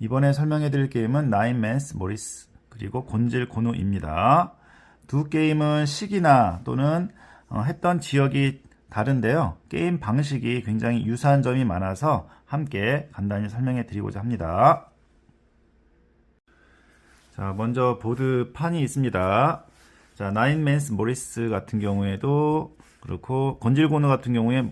이번에 설명해 드릴 게임은 나인맨스 모리스 그리고 곤질 고누입니다. 두 게임은 시기나 또는 어, 했던 지역이 다른데요. 게임 방식이 굉장히 유사한 점이 많아서 함께 간단히 설명해 드리고자 합니다. 자, 먼저 보드판이 있습니다. 자, 나인맨스 모리스 같은 경우에도 그렇고 곤질고누 같은 경우에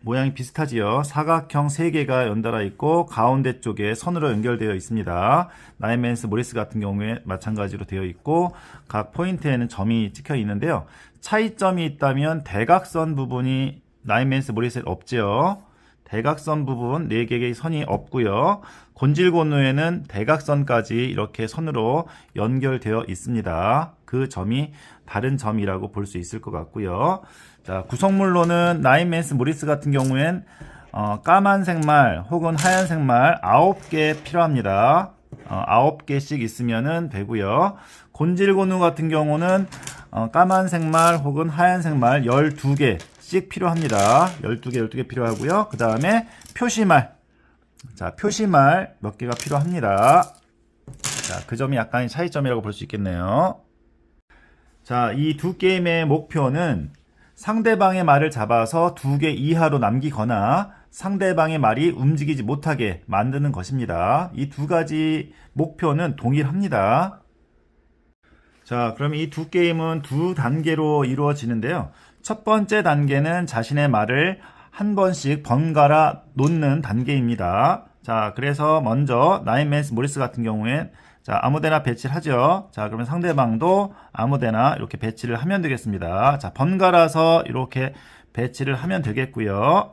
모양이 비슷하지요. 사각형 3개가 연달아 있고 가운데 쪽에 선으로 연결되어 있습니다. 나인맨스 모리스 같은 경우에 마찬가지로 되어 있고 각 포인트에는 점이 찍혀 있는데요. 차이점이 있다면 대각선 부분이 나인맨스 모리스에 없지요. 대각선 부분 4개의 선이 없고요. 곤질곤우에는 대각선까지 이렇게 선으로 연결되어 있습니다. 그 점이 다른 점이라고 볼 수 있을 것 같고요. 자, 구성물로는 나인맨스 모리스 같은 경우엔 어, 까만색 말 혹은 하얀색 말 9개 필요합니다. 어, 9개씩 있으면 되고요. 곤질곤우 같은 경우는 어, 까만색 말 혹은 하얀색 말 12개 씩 필요합니다. 12개, 12개 필요하고요. 그 다음에 표시말. 자, 표시말 몇 개가 필요합니다. 자, 그 점이 약간의 차이점이라고 볼 수 있겠네요. 자, 이 두 게임의 목표는 상대방의 말을 잡아서 두 개 이하로 남기거나 상대방의 말이 움직이지 못하게 만드는 것입니다. 이 두 가지 목표는 동일합니다. 자, 그럼 이 두 게임은 두 단계로 이루어지는데요. 첫 번째 단계는 자신의 말을 한 번씩 번갈아 놓는 단계입니다. 자, 그래서 먼저 나인맨스 모리스 같은 경우엔 자, 아무데나 배치를 하죠. 자, 그러면 상대방도 아무데나 이렇게 배치를 하면 되겠습니다. 자, 번갈아서 이렇게 배치를 하면 되겠고요.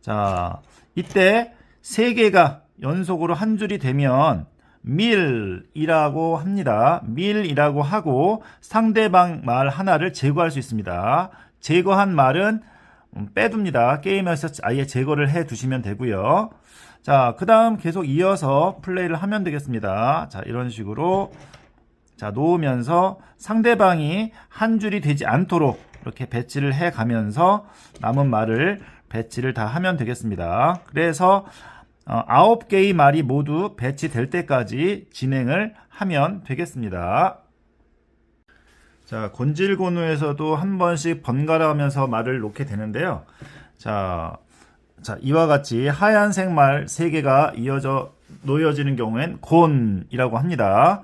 자, 이때 세 개가 연속으로 한 줄이 되면 밀이라고 합니다. 밀이라고 하고 상대방 말 하나를 제거할 수 있습니다. 제거한 말은 음, 빼둡니다. 게임에서 아예 제거를 해 두시면 되고요. 자, 그 다음 계속 이어서 플레이를 하면 되겠습니다. 자, 이런 식으로 자, 놓으면서 상대방이 한 줄이 되지 않도록 이렇게 배치를 해 가면서 남은 말을 배치를 다 하면 되겠습니다. 그래서 어, 9개의 말이 모두 배치될 때까지 진행을 하면 되겠습니다. 자, 곤질곤우에서도 한 번씩 번갈아 가면서 말을 놓게 되는데요. 자, 자, 이와 같이 하얀색 말 3개가 이어져 놓여지는 경우엔 곤이라고 합니다.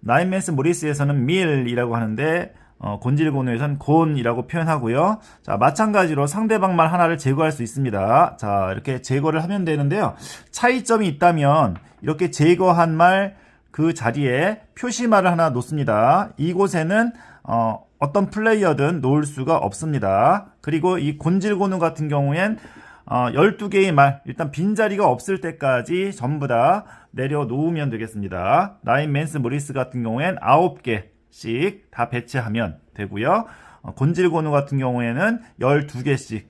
나인맨스 모리스에서는 밀이라고 하는데 어, 곤질곤우에서는 곤이라고 표현하고요. 자, 마찬가지로 상대방 말 하나를 제거할 수 있습니다. 자, 이렇게 제거를 하면 되는데요. 차이점이 있다면 이렇게 제거한 말 그 자리에 표시말을 하나 놓습니다. 이곳에는 어, 어떤 플레이어든 놓을 수가 없습니다. 그리고 이 곤질곤우 같은 경우엔 어, 12개의 말, 일단 빈자리가 없을 때까지 전부 다 내려놓으면 되겠습니다. 나인 맨스 모리스 같은 경우엔 9개 씩 다 배치하면 되고요. 어, 곤질곤우 같은 경우에는 12개씩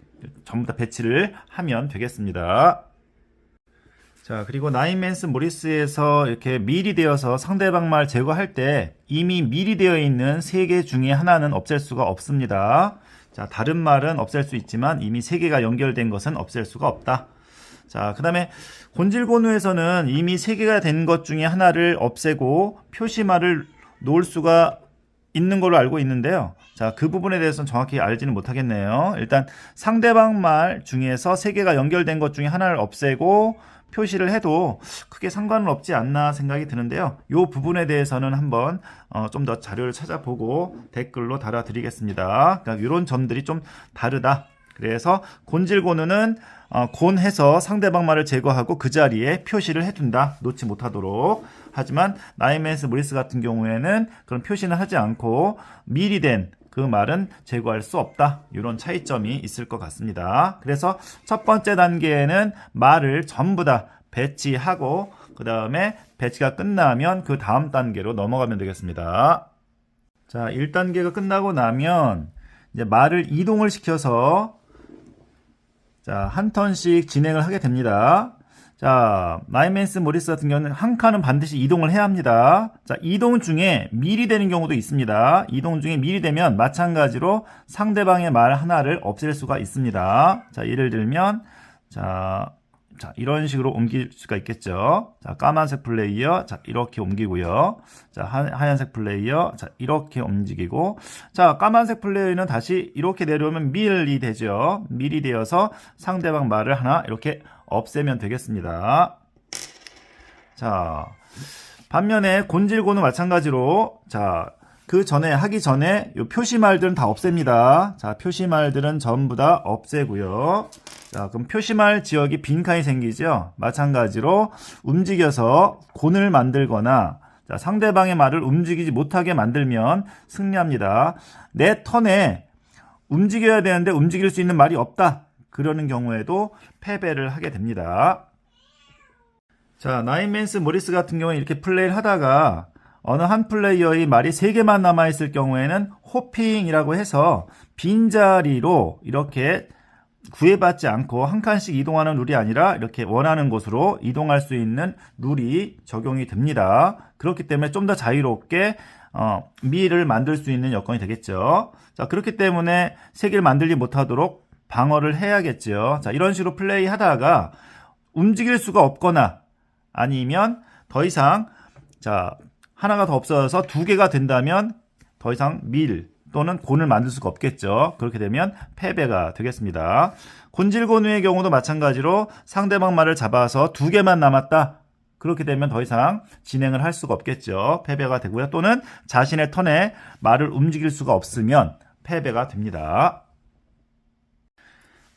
전부 다 배치를 하면 되겠습니다. 자, 그리고 나인맨스 모리스에서 이렇게 미리 되어서 상대방 말 제거할 때 이미 미리 되어 있는 세개 중에 하나는 없앨 수가 없습니다. 자, 다른 말은 없앨 수 있지만 이미 세 개가 연결된 것은 없앨 수가 없다. 자, 그 다음에 곤질곤우에서는 이미 세 개가 된 것 중에 하나를 없애고 표시말을 놓을 수가 있는 걸로 알고 있는데요. 자, 그 부분에 대해서는 정확히 알지는 못하겠네요. 일단 상대방 말 중에서 세 개가 연결된 것 중에 하나를 없애고 표시를 해도 크게 상관은 없지 않나 생각이 드는데요. 이 부분에 대해서는 한번 어, 좀 더 자료를 찾아보고 댓글로 달아드리겠습니다. 그러니까 이런 점들이 좀 다르다. 그래서 곤질곤우는 어, 곤해서 상대방 말을 제거하고 그 자리에 표시를 해둔다. 놓지 못하도록. 하지만 나이맨스 모리스 같은 경우에는 그런 표시는 하지 않고 미리 된 그 말은 제거할 수 없다. 이런 차이점이 있을 것 같습니다. 그래서 첫 번째 단계에는 말을 전부 다 배치하고 그 다음에 배치가 끝나면 그 다음 단계로 넘어가면 되겠습니다. 자, 1단계가 끝나고 나면 이제 말을 이동을 시켜서 자, 한 턴씩 진행을 하게 됩니다. 자, 나인맨스 모리스 같은 경우는 한 칸은 반드시 이동을 해야 합니다. 자, 이동 중에 미리 되는 경우도 있습니다. 이동 중에 미리 되면 마찬가지로 상대방의 말 하나를 없앨 수가 있습니다. 자, 예를 들면, 자, 자, 이런 식으로 옮길 수가 있겠죠. 자, 까만색 플레이어. 자, 이렇게 옮기고요. 자, 하, 하얀색 플레이어. 자, 이렇게 움직이고. 자, 까만색 플레이어는 다시 이렇게 내려오면 밀이 되죠. 밀이 되어서 상대방 말을 하나 이렇게 없애면 되겠습니다. 자, 반면에 곤질고는 마찬가지로 자, 그 전에 하기 전에 요 표시말들은 다 없앱니다. 자, 표시말들은 전부 다 없애고요. 자, 그럼 표시말 지역이 빈칸이 생기죠. 마찬가지로 움직여서 곤을 만들거나 자, 상대방의 말을 움직이지 못하게 만들면 승리합니다. 내 턴에 움직여야 되는데 움직일 수 있는 말이 없다. 그러는 경우에도 패배를 하게 됩니다. 자, 나인맨스 모리스 같은 경우는 이렇게 플레이를 하다가 어느 한 플레이어의 말이 3개만 남아있을 경우에는 호핑이라고 해서 빈자리로 이렇게 구애받지 않고 한 칸씩 이동하는 룰이 아니라 이렇게 원하는 곳으로 이동할 수 있는 룰이 적용이 됩니다. 그렇기 때문에 좀 더 자유롭게 어, 미를 만들 수 있는 여건이 되겠죠. 자, 그렇기 때문에 세 개를 만들지 못하도록 방어를 해야겠죠. 자, 이런 식으로 플레이 하다가 움직일 수가 없거나 아니면 더 이상 자, 하나가 더 없어져서 두 개가 된다면 더 이상 밀 또는 곤을 만들 수가 없겠죠. 그렇게 되면 패배가 되겠습니다. 곤질곤우의 경우도 마찬가지로 상대방 말을 잡아서 두 개만 남았다. 그렇게 되면 더 이상 진행을 할 수가 없겠죠. 패배가 되고요. 또는 자신의 턴에 말을 움직일 수가 없으면 패배가 됩니다.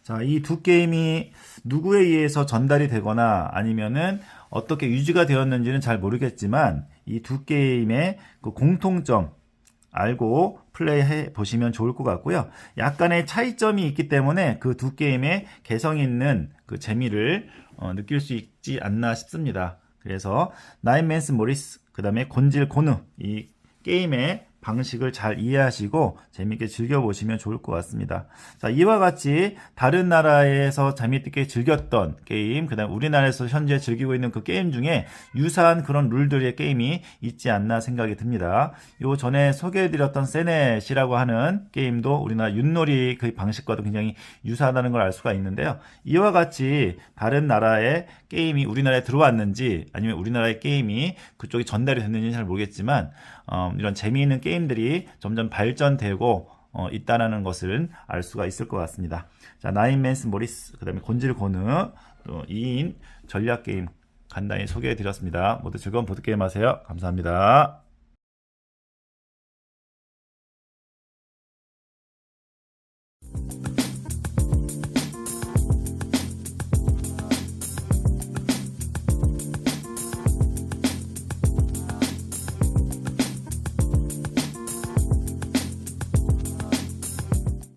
자, 이 두 게임이 누구에 의해서 전달이 되거나 아니면은 어떻게 유지가 되었는지는 잘 모르겠지만 이 두 게임의 그 공통점 알고 플레이해 보시면 좋을 것 같고요. 약간의 차이점이 있기 때문에 그 두 게임의 개성 있는 그 재미를 어, 느낄 수 있지 않나 싶습니다. 그래서 나인맨스 모리스 그 다음에 곤질 고누 이 게임의 방식을 잘 이해하시고 재밌게 즐겨보시면 좋을 것 같습니다. 자, 이와 같이 다른 나라에서 재밌게 즐겼던 게임, 그 다음 우리나라에서 현재 즐기고 있는 그 게임 중에 유사한 그런 룰들의 게임이 있지 않나 생각이 듭니다. 요 전에 소개해드렸던 세넷이라고 하는 게임도 우리나라 윷놀이 그 방식과도 굉장히 유사하다는 걸 알 수가 있는데요. 이와 같이 다른 나라의 게임이 우리나라에 들어왔는지 아니면 우리나라의 게임이 그쪽에 전달이 됐는지는 잘 모르겠지만 어, 이런 재미있는 게임들이 점점 발전되고 어, 있다는 것을 알 수가 있을 것 같습니다. 자, 나인맨스 모리스, 그 다음에 곤질 고느, 또 2인 전략 게임 간단히 소개해 드렸습니다. 모두 즐거운 보드게임 하세요. 감사합니다.